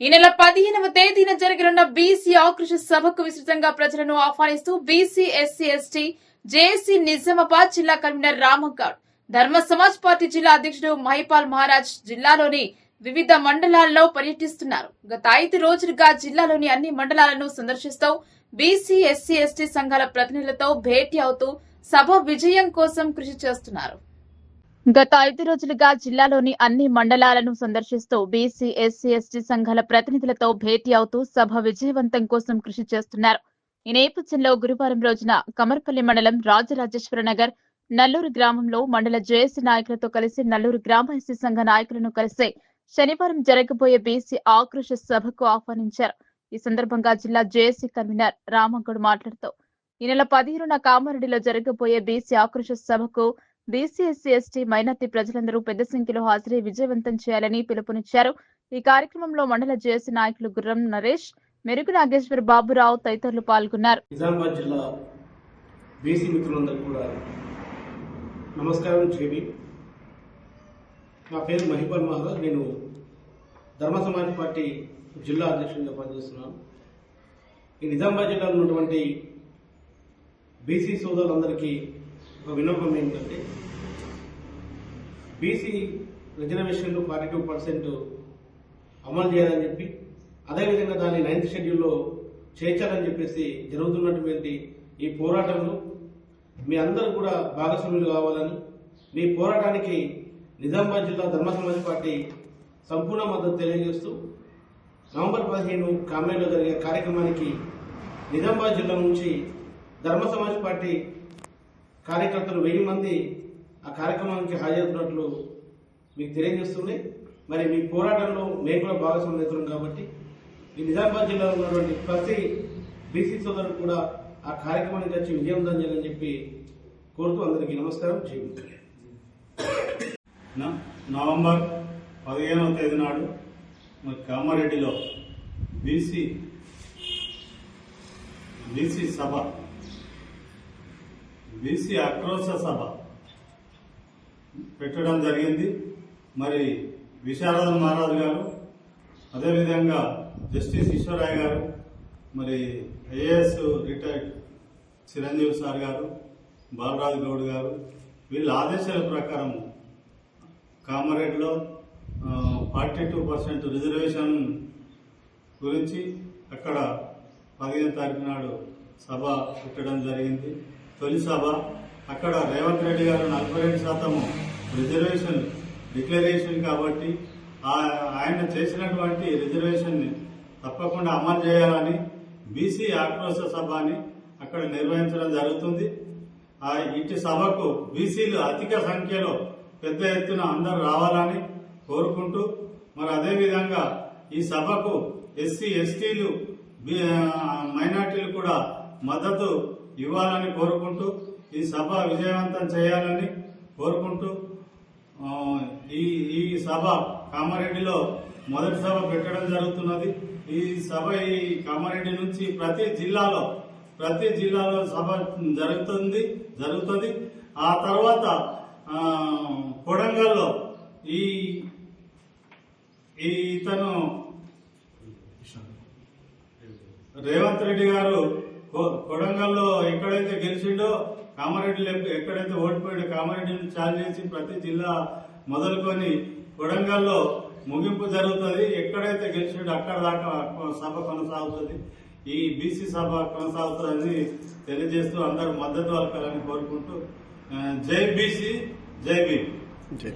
ఈ నెల పదిహేనవ తేదీన జరగనున్న బీసీ ఆకృష సభకు విస్తృతంగా ప్రజలను ఆహ్వానిస్తూ BC SC ST JAC Nizamabad జిల్లా కన్వీనర్ రామగౌడ్ ధర్మ సమాజ్ పార్టీ జిల్లా అధ్యక్షుడు మహిపాల్ మహారాజ్ జిల్లాలోని వివిధ మండలాల్లో పర్యటిస్తున్నారు. గత ఐదు రోజులుగా జిల్లాలోని అన్ని మండలాలను సందర్శిస్తూ బీసీ ఎస్సీ ఎస్టీ సంఘాల ప్రతినిధులతో భేటీ అవుతూ సభ విజయం కోసం కృషి చేస్తున్నారు. గత ఐదు రోజులుగా జిల్లాలోని అన్ని మండలాలను సందర్శిస్తూ బీసీ ఎస్సీ ఎస్టీ సంఘాల ప్రతినిధులతో భేటీ అవుతూ సభ విజయవంతం కోసం కృషి చేస్తున్నారు. ఈ నేపథ్యంలో గురువారం రోజున కమర్పల్లి మండలం రాజరాజేశ్వర నగర్ నల్లూరు గ్రామంలో మండల జేఏసీ నాయకులతో కలిసి నల్లూరు గ్రామ ఎస్సీ సంఘ నాయకులను కలిసి శనివారం జరగబోయే బీసీ ఆక్రోశ సభకు ఆహ్వానించారు. ఈ సందర్భంగా జిల్లా జేఏసీ కన్వీనర్ రామంగౌడ్ మాట్లాడుతూ ఈ నెల పదిహేనున కామారెడ్డిలో జరగబోయే బీసీ ఆక్రోశ సభకు బీసీ ఎస్సీ ఎస్టీ మైనార్టీ ప్రజలందరూ పెద్ద సంఖ్యలో హాజరై విజయవంతం చేయాలని పిలుపునిచ్చారు. ఈ కార్యక్రమంలో మండల జేఏసీ నాయకులు గుర్రం నరేష్ మెరుగు నాగేశ్వర్ బాబురావు తదితరులు పాల్గొన్నారు. నిజామాబాద్ జిల్లా బీసీ మిత్రులందరూ కూడా నమస్కారం చేవి నా పేరు మహిపాల్ మహారాజ్ నేను ధర్మ సమాజ్ పార్టీ జిల్లా అధ్యక్షుడిగా పనిచేస్తున్నాను. ఈ నిజామాబాద్ జిల్లాలో ఉన్నటువంటి బీసీ సోదరులందరికీ ఒక వినోపం ఏంటంటే బీసీ రిజర్వేషన్లు ఫార్టీ టూ పర్సెంట్ అమలు చేయాలని చెప్పి అదేవిధంగా దాన్ని నైన్త్ షెడ్యూల్లో చేర్చాలని చెప్పేసి జరుగుతున్నటువంటి ఈ పోరాటంలో మీ అందరూ కూడా భాగస్వాములు కావాలని మీ పోరాటానికి నిజామాబాద్ జిల్లా ధర్మ సమాజ్ పార్టీ సంపూర్ణ మద్దతు తెలియజేస్తూ నవంబర్ పదిహేను కామెలో జరిగే కార్యక్రమానికి నిజామాబాద్ జిల్లా నుంచి ధర్మ సమాజ్ పార్టీ కార్యకర్తలు వెయ్యి మంది ఆ కార్యక్రమానికి హాజరవుతున్నట్లు మీకు తెలియజేస్తుంది. మరి మీ పోరాటంలో మేము కూడా భాగస్వామ్యం కాబట్టి ఈ నిజామాబాద్ జిల్లాలో ఉన్నటువంటి ప్రతి బీసీ సోదరుడు కూడా ఆ కార్యక్రమానికి వచ్చి విజయవంతం చేయాలని చెప్పి కోరుతూ అందరికీ నమస్కారం. జీవితం నవంబర్ పదిహేనవ తేదీ నాడు మరి కామారెడ్డిలో బీసీ బీసీ సభ బీసీ ఆక్రోశ సభ. పెట్టడం జరిగింది. మరి విశారదన్ మహారాజు గారు అదేవిధంగా జస్టిస్ ఈశ్వరరాయ్ గారు మరి ఐఏఎస్ రిటైర్డ్ చిరంజీవి సార్ గారు బాలరాజు గౌడ్ గారు వీళ్ళ ఆదేశాల ప్రకారం కామరేడ్లో ఫార్టీ టూ పర్సెంట్ రిజర్వేషన్ గురించి అక్కడ పదిహేను తారీఖు నాడు సభ పెట్టడం జరిగింది. తొలి సభ. అక్కడ రేవంత్ రెడ్డి గారు నలభై రెండు శాతము రిజర్వేషన్ డిక్లరేషన్ కాబట్టి ఆయన చేసినటువంటి రిజర్వేషన్ని తప్పకుండా అమలు చేయాలని బీసీ ఆక్రోశ సభ అని అక్కడ నిర్వహించడం జరుగుతుంది. ఆ ఇటు సభకు బీసీలు అధిక సంఖ్యలో పెద్ద ఎత్తున అందరూ రావాలని కోరుకుంటూ మరి అదేవిధంగా ఈ సభకు ఎస్సీ ఎస్టీలు మైనార్టీలు కూడా మద్దతు ఇవ్వాలని కోరుకుంటూ ఈ సభ విజయవంతం చేయాలని కోరుకుంటూ ఈ ఈ సభ కామారెడ్డిలో మొదటి సభ పెట్టడం జరుగుతున్నది. ఈ సభ ఈ కామారెడ్డి నుంచి ప్రతి జిల్లాలో ప్రతి జిల్లాలో సభ జరుగుతుంది జరుగుతుంది. ఆ తర్వాత కొడంగల్లో ఈ ఈ ఇతను రేవంత్ రెడ్డి గారు కొడంగల్లో ఎక్కడైతే గెలిచిండో కామారెడ్డి ఎక్కడైతే ఓడిపోయాడో కామారెడ్డిని చాలు చేసి ప్రతి జిల్లా మొదలుకొని కొడంగల్లో ముగింపు జరుగుతుంది. ఎక్కడైతే గెలిచిండో అక్కడ దాకా సభ కొనసాగుతుంది. ఈ బీసీ సభ కొనసాగుతుందని తెలియజేస్తూ అందరూ మద్దతు పలకాలని కోరుకుంటూ జై బీసీ జై బీ జై